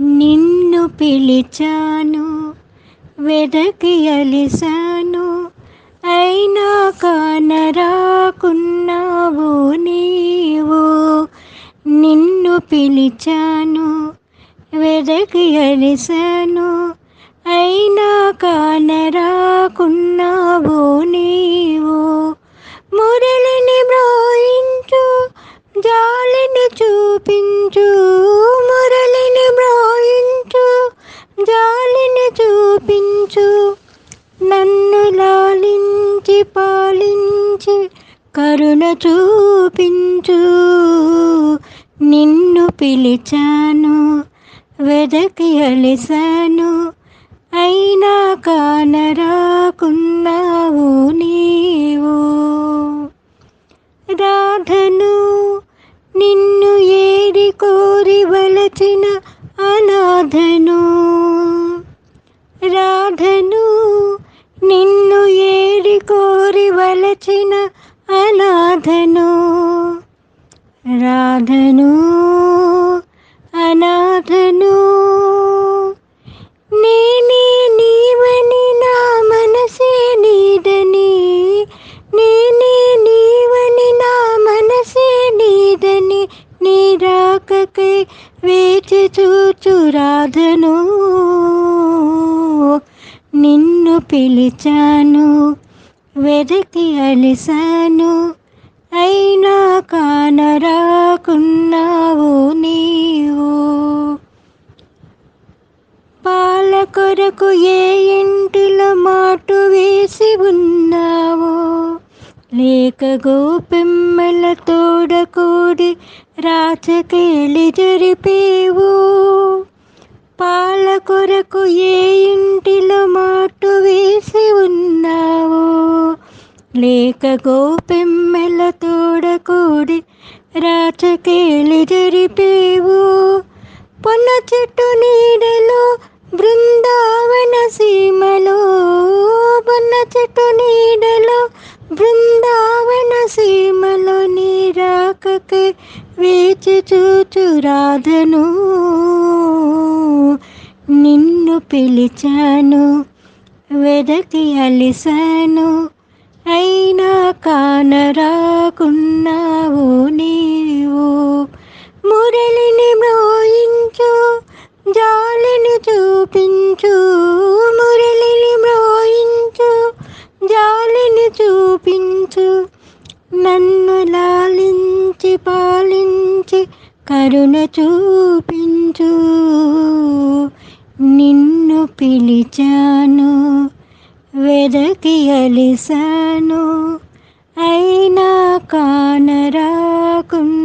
నిన్ను పిలిచాను వెదకి అలిసాను అయినా కానరాకున్నావు నీవు. నిన్ను పిలిచాను వెదకి అలిసాను అయినా కానరాకున్నావు నీవు. మురళి పరిపాలించి పాలించి కరుణ చూపించు. నిన్ను పిలిచాను వెదకి అలిసాను. అయినా కానరాకున్నావు నీవు. రాధను నిన్ను ఏరి కోరి వలచిన అనాథను వలచిన అనాథను రాధను అనాథను. నేనే నీవని నా మనసే నీదని నేనే నీవని నా మనసే నీదని నీ రాకకై వేచి చూచు రాధను. నిన్ను పిలిచాను వెతికి అలిసాను. అయినా కానరాకున్నావు నీవు. పాల కొరకు ఏ ఇంటిలో మాటు వేసి ఉన్నావు? లేక గోపెమ్మల తోడకూడి రాచకేళి జరిపేవు? పాల కొరకు ఏ ఇంటిలో లేక గోపెమ్మెల తోడ రాచకేళి జరిపేవు పొన్న చెట్టు నీడలో బృందావన సీమలో పొన్న చెట్టు నీడలో బృందావన సీమలో నీ రాకకై వేచి చూచు రాధను నిన్ను పిలిచాను వెదకి అలిసాను అయినా కానరాకున్నావు నీవు. మురళిని మ్రోయించు జాలిని చూపించు. మురళిని మ్రోయించు జాలిని చూపించు. నన్ను లాలించి పాలించి కరుణ చూపించు. నిన్ను పిలిచాను వెదకి అలిసాను అయినా కానరాకున్